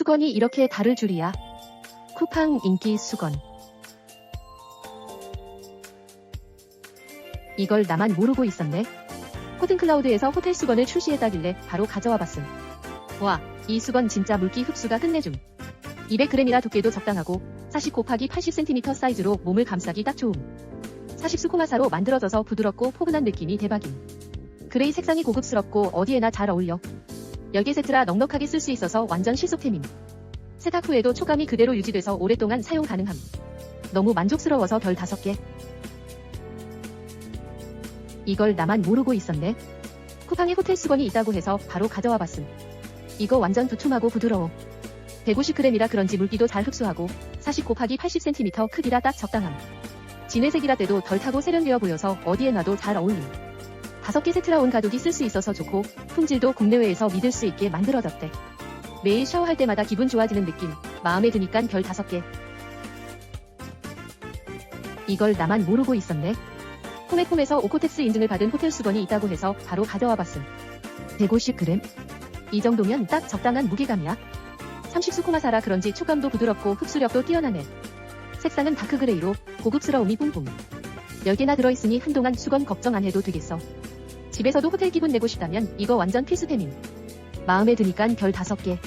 수건이 이렇게 다를 줄이야. 쿠팡 인기 수건. 이걸 나만 모르고 있었네. 코튼클라우드에서 호텔 수건을 출시했다길래 바로 가져와 봤음. 와, 이 수건 진짜 물기 흡수가 끝내줌. 200g이라 두께도 적당하고 40 곱하기 80cm 사이즈로 몸을 감싸기 딱 좋음. 40수 코마사로 만들어져서 부드럽고 포근한 느낌이 대박임. 그레이 색상이 고급스럽고 어디에나 잘 어울려. 10개 세트라 넉넉하게 쓸 수 있어서 완전 실속템임. 세탁 후에도 촉감이 그대로 유지돼서 오랫동안 사용 가능함. 너무 만족스러워서 별 5개. 이걸 나만 모르고 있었네. 쿠팡에 호텔 수건이 있다고 해서 바로 가져와 봤음. 이거 완전 두툼하고 부드러워. 150g이라 그런지 물기도 잘 흡수하고 40 곱하기 80cm 크기라 딱 적당함. 진회색이라 때도 덜 타고 세련되어 보여서 어디에 놔도 잘 어울림. 5개 세트라 온 가족이 쓸 수 있어서 좋고 품질도 국내외에서 믿을 수 있게 만들어졌대. 매일 샤워할 때마다 기분 좋아지는 느낌. 마음에 드니깐 별 5개. 이걸 나만 모르고 있었네. 포메폼에서 오코텍스 인증을 받은 호텔 수건이 있다고 해서 바로 가져와 봤음. 150g? 이 정도면 딱 적당한 무게감이야. 30수 코마사라 그런지 촉감도 부드럽고 흡수력도 뛰어나네. 색상은 다크그레이로 고급스러움이 뿜뿜. 10개나 들어있으니 한동안 수건 걱정 안 해도 되겠어. 집에서도 호텔 기분 내고 싶다면 이거 완전 필수템임. 마음에 드니깐 별 5개.